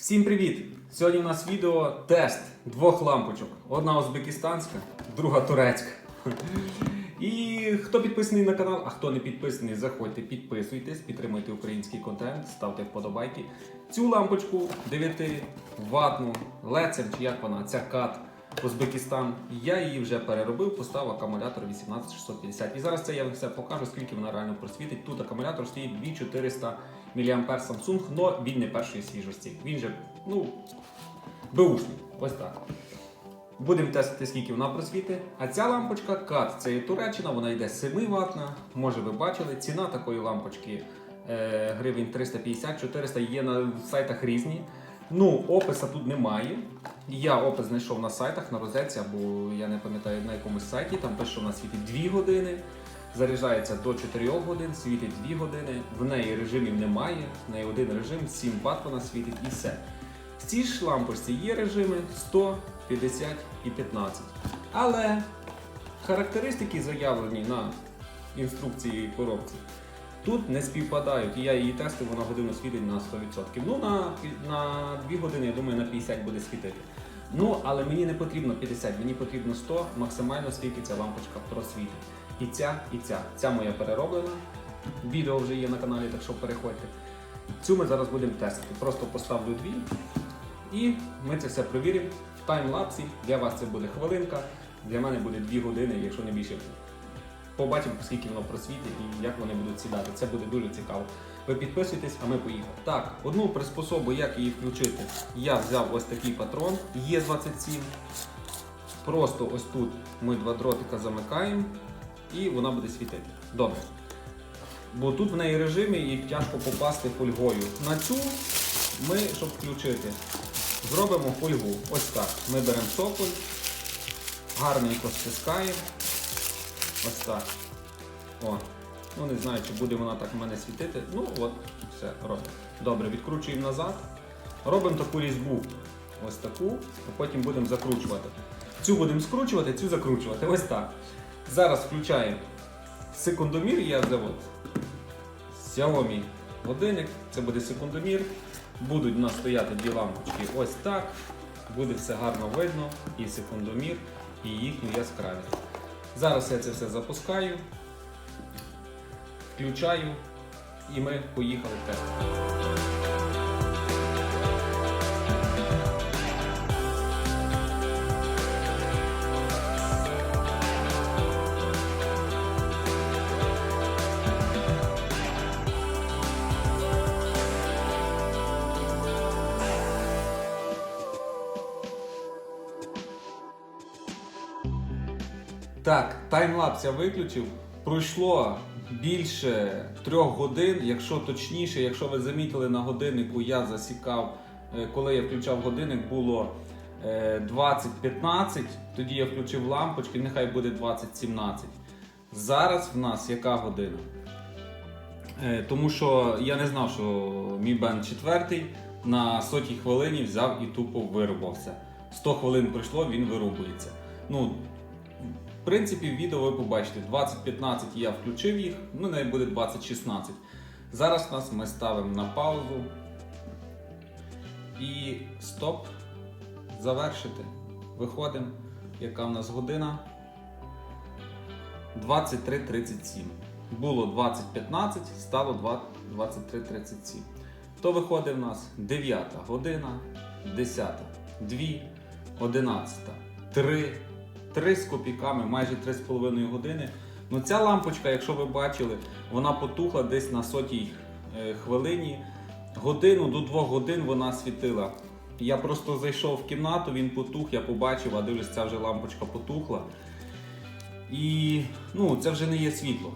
Всім привіт! Сьогодні у нас відео тест двох лампочок. Одна узбекистанська, друга турецька. І хто підписаний на канал, а хто не підписаний, заходьте, підписуйтесь, підтримуйте український контент, ставте вподобайки. Цю лампочку 9 ватну лецем, чи як вона, ця кат Узбекистан. Я її вже переробив, поставив акумулятор 18650. І зараз це я вам все покажу, скільки вона реально просвітить. Тут акумулятор стоїть 2400 мА Samsung, але він не першої свіжості. Він же, ну, беушний. Ось так. Будемо тестити, скільки вона просвітить. А ця лампочка CAT, це є Туреччина, вона йде 7 ватна. Може ви бачили. Ціна такої лампочки е, гривень 350-400 є на сайтах різні. Ну, описа тут немає. Я опис знайшов на сайтах, на розетці, або я не пам'ятаю на якомусь сайті. Там пише, що вона світить 2 години. Заряджається до 4 годин, світить 2 години. В неї режимів немає. В неї один режим, 7 Вт вона світить і все. В цій ж лампочці є режими 100, 50 і 15. Але характеристики заявлені на інструкції коробці тут не співпадають. І я її тестив, вона годину світить на 100%. Ну, на, на 2 години, я думаю, на 50 буде світити. Ну, але мені не потрібно 50, мені потрібно 100, максимально скільки ця лампочка просвітить. І ця, і ця. Ця моя перероблена. Відео вже є на каналі, так що переходьте. Цю ми зараз будемо тестити. Просто поставлю дві. І ми це все провіримо в таймлапсі. Для вас це буде хвилинка, для мене буде 2 години, якщо не більше. Побачимо, скільки воно просвітить і як вони будуть сідати. Це буде дуже цікаво. Ви підписуйтесь, а ми поїхали. Так, одну приспособу, як її включити, я взяв ось такий патрон Є27. Просто ось тут ми два дротика замикаємо і вона буде світити. Добре. Бо тут в неї режимі і тяжко попасти фольгою. На цю ми, щоб включити, зробимо фольгу. Ось так. Ми беремо соколь, гарненько стискаємо. Ось так. О. Ну не знаю, чи буде вона так в мене світити. Ну от, все, робимо. Добре, відкручуємо назад. Робимо таку різьбу. Ось таку, а потім будемо закручувати. Цю будемо скручувати, цю закручувати. Ось так. Зараз включаємо секундомір, я взяв от Xiaomi годинник, це буде секундомір. Будуть у нас стояти дві лампочки ось так. Буде все гарно видно, і секундомір, і їхню яскравість. Зараз я це все запускаю, включаю і ми поїхали тестити. Так, таймлапс я виключив. Пройшло більше трьох годин, якщо точніше, якщо ви замітили на годиннику, я засікав, е, коли я включав годинник, було е, 20.15, тоді я включив лампочки, нехай буде 20.17. Зараз в нас яка година? Е, Тому що я не знав, що мій бенд четвертий на сотій хвилині взяв і тупо вирубався. 100 хвилин пройшло, він вирубується. Ну, в принципі, відео ви побачите, 2015 я включив їх, ну не буде 2016. Зараз нас ми ставимо на паузу. І стоп. Завершити. Виходимо. Яка в нас година? 23.37. Було 20.15, стало 23.37. То виходить в нас 9 година, 10, 2, 11, 3. 3 з копійками, майже 3,5 години. Ну ця лампочка, якщо ви бачили, вона потухла десь на сотій е, хвилині. Годину до 2 годин вона світила. Я просто зайшов в кімнату, він потух, я побачив, а дивлюсь, ця вже лампочка потухла. І ну, це вже не є світло.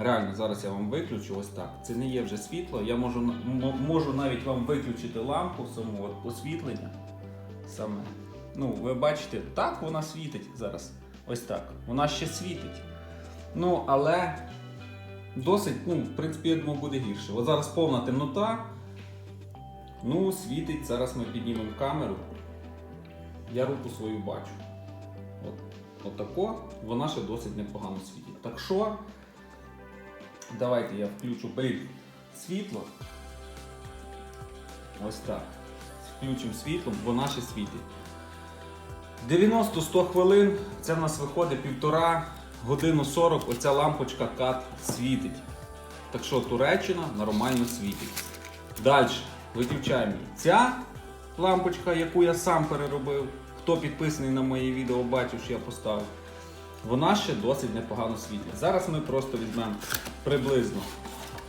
Реально, зараз я вам виключу ось так. Це не є вже світло. Я можу, можу навіть вам виключити лампу саму от, освітлення. Саме. Ну, ви бачите, так вона світить зараз. Ось так. Вона ще світить. Ну, але досить, ну, в принципі, я думаю, буде гірше. От зараз повна темнота. Ну, світить. Зараз ми піднімемо камеру. Я руку свою бачу. От, отако, вона ще досить непогано світить. Так що, давайте я включу блін, світло. Ось так. включимо світлом, вона ще світить. 90-100 хвилин це в нас виходить півтора годину 40, оця лампочка кат світить. Так що Туреччина нормально світить. Далі виключаємо. Ця лампочка, яку я сам переробив, хто підписаний на моє відео, бачив, що я поставив. Вона ще досить непогано світить. Зараз ми просто візьмемо приблизно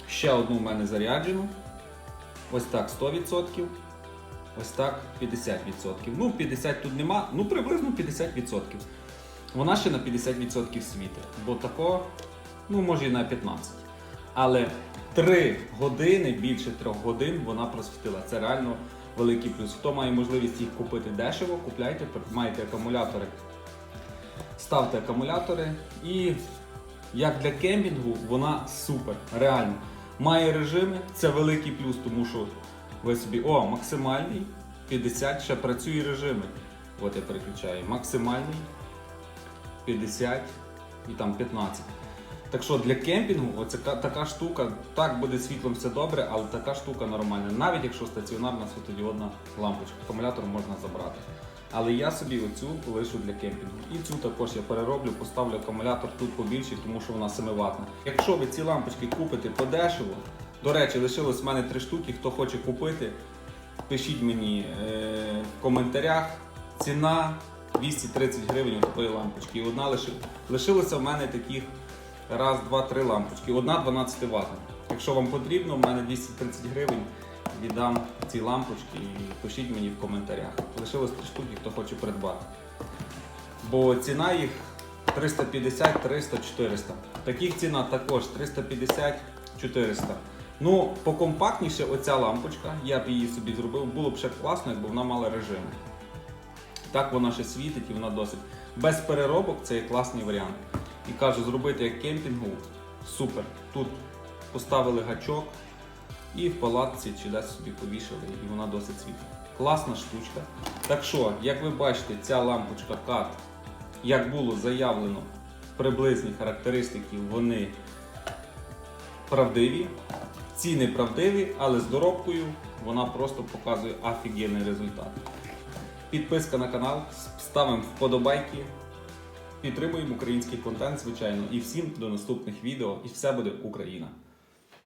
ще одну в мене заряджену. Ось так 100%. Ось так 50%. Ну, 50 тут нема, ну приблизно 50%. Вона ще на 50% світить. Бо тако, ну може і на 15%. Але 3 години, більше 3 годин вона просвітила. Це реально великий плюс. Хто має можливість їх купити дешево, купляйте, маєте акумулятори. Ставте акумулятори і як для кемпінгу вона супер, реально. Має режими, це великий плюс, тому що ви собі, о, максимальний 50, ще працює режими. От я переключаю. Максимальний 50 і там 15. Так що для кемпінгу оця така штука, так буде світлом все добре, але така штука нормальна. Навіть якщо стаціонарна світодіодна лампочка, акумулятор можна забрати. Але я собі оцю лишу для кемпінгу. І цю також я перероблю, поставлю акумулятор тут побільший, тому що вона 7 ватна. Якщо ви ці лампочки купите подешево, до речі, лишилось в мене три штуки, хто хоче купити, пишіть мені е, в коментарях. Ціна 230 гривень такої лампочки. І одна лиши... лишилося в мене таких раз, два, три лампочки. Одна 12 Вт. Якщо вам потрібно, в мене 230 гривень. Віддам ці лампочки і пишіть мені в коментарях. Лишилось три штуки, хто хоче придбати. Бо ціна їх 350, 300, 400. Таких ціна також 350, 400. Ну, покомпактніше оця лампочка, я б її собі зробив, було б ще класно, якби вона мала режими. Так вона ще світить і вона досить. Без переробок це є класний варіант. І кажу, зробити як кемпінгу супер. Тут поставили гачок і в палатці чи десь собі повішали, і вона досить світить. Класна штучка. Так що, як ви бачите, ця лампочка CAT, як було заявлено, приблизні характеристики, вони правдиві. Ці неправдиві, але з доробкою вона просто показує офігенний результат. Підписка на канал, ставимо вподобайки, підтримуємо український контент, звичайно. І всім до наступних відео. І все буде Україна!